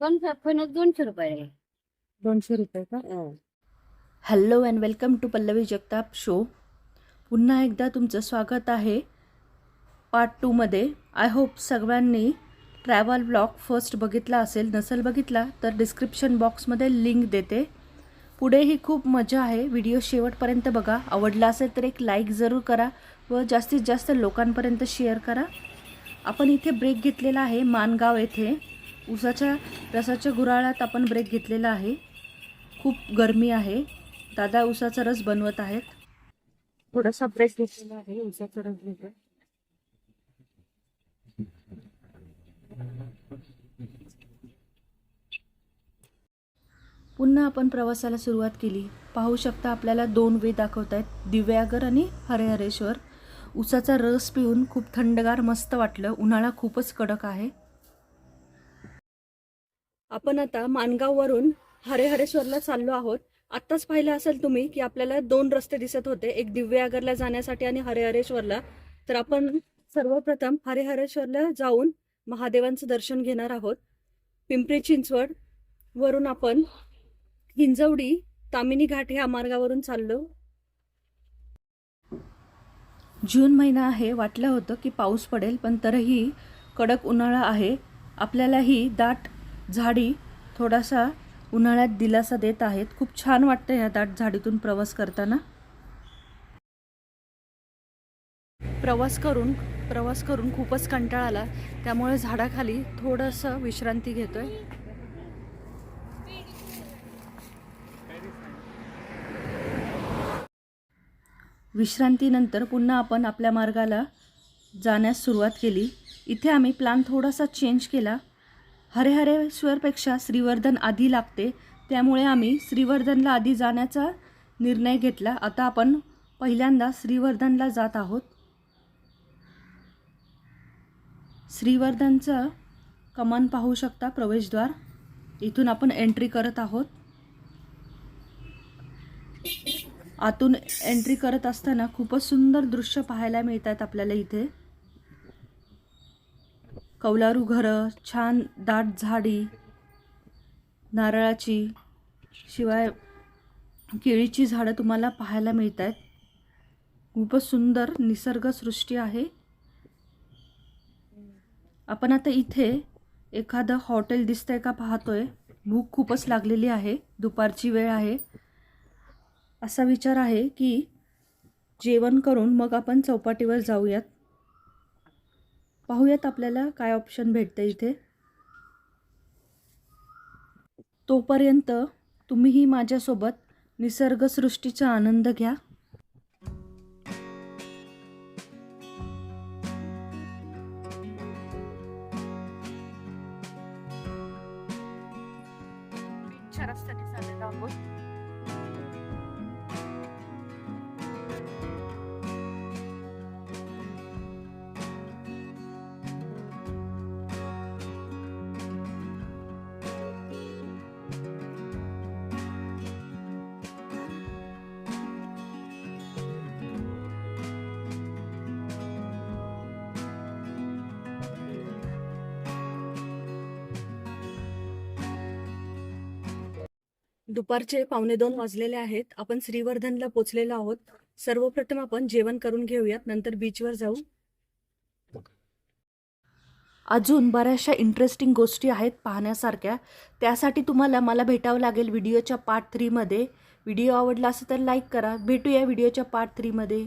फणस दोनशे रुपये आहे. दोनशे रुपये का? हं. Hello and welcome to Pallavi Jagtap show पुन्हा एकदा तुमचं स्वागत आहे. पार्ट टूमध्ये आय होप सगळ्यांनी ट्रॅव्हल ब्लॉग फर्स्ट बघितला असेल. नसेल बघितला तर डिस्क्रिप्शन बॉक्समध्ये लिंक देते. पुढेही खूप मजा आहे. व्हिडिओ शेवटपर्यंत बघा. आवडला असेल तर एक लाईक जरूर करा व जास्तीत जास्त लोकांपर्यंत शेअर करा. आपण इथे ब्रेक घेतलेला आहे मानगाव येथे. उसाच्या रसाच्या गुराळात आपण ब्रेक घेतलेला आहे. खूप गरमी आहे. दादा उसाचा रस बनवत आहेत. थोडासा ब्रेक घेतलेला आहे उसाचा रस घेतो पुन्हा आपण प्रवासाला सुरुवात केली. पाहू शकता आपल्याला दोन वे दाखवत आहेत. दिव्यागर आणि हरेहरेश्वर. उसाचा रस पिऊन खूप थंडगार मस्त वाटलं. उन्हाळा खूपच कडक आहे. आपण आता मानगाववरून हरेहरेश्वरला चाललो आहोत. आत्ताच पाहिलं असेल तुम्ही की आपल्याला दोन रस्ते दिसत होते. एक दिव्यागरला जाण्यासाठी आणि हरेहरेश्वरला. तर आपण सर्वप्रथम हरेहरेश्वरला जाऊन महादेवांचं दर्शन घेणार आहोत. पिंपरी चिंचवड वरून आपण हिंजवडी तामिनी घाट ह्या मार्गावरून चाललो. जून महिना आहे. वाटलं होतं की पाऊस पडेल पण तरीही कडक उन्हाळा आहे. आपल्यालाही दाट झाडी थोडासा उन्हाळ्यात दिलासा देत आहेत. खूप छान वाटतं ह्या दाट झाडीतून प्रवास करताना. प्रवास करून प्रवास करून खूपच कंटाळा आला. त्यामुळे झाडाखाली थोडंसं विश्रांती घेतोय. विश्रांतीनंतर पुन्हा आपण आपल्या मार्गाला जाण्यास सुरुवात केली. इथे आम्ही प्लॅन थोडासा चेंज केला. हरेहरेश्वरपेक्षा श्रीवर्धन आधी लागते. त्यामुळे आम्ही श्रीवर्धनला आधी जाण्याचा निर्णय घेतला. आता आपण पहिल्यांदा श्रीवर्धनला जात आहोत. श्रीवर्धनचं कमान पाहू शकता प्रवेशद्वार. इथून आपण एंट्री करत आहोत. आतून एंट्री करत असताना खूपच सुंदर दृश्य पाहायला मिळत आहेत आपल्याला इथे. कौलारू घरं छान दाट झाडी नारळाची शिवाय केळीची झाडं तुम्हाला पाहायला मिळत आहेत खूपच सुंदर निसर्गसृष्टी आहे. आपण आता इथे एखादं हॉटेल दिसतंय का पाहतोय? भूक खूपच लागलेली आहे. दुपारची वेळ आहे. असा विचार आहे की जेवण करून मग आपण चौपाटीवर जाऊयात. पाहूयात आपल्याला काय ऑप्शन भेटतं इथे. तोपर्यंत तुम्हीही माझ्यासोबत निसर्गसृष्टीचा आनंद घ्या. रस्त्याने चाललेलो दुपारचे पावणे दोन वाजलेले आहेत. आपण श्रीवर्धनला पोचलेलो आहोत. सर्वप्रथम आपण जेवण करून घेऊयात. नंतर बीचवर जाऊ. अजून बऱ्याचशा इंटरेस्टिंग गोष्टी आहेत पाहण्यासारख्या. त्यासाठी तुम्हाला मला भेटावं लागेल व्हिडिओच्या पार्ट थ्रीमध्ये व्हिडिओ आवडला असेल तर लाईक करा. भेटूया व्हिडिओच्या पार्ट थ्रीमध्ये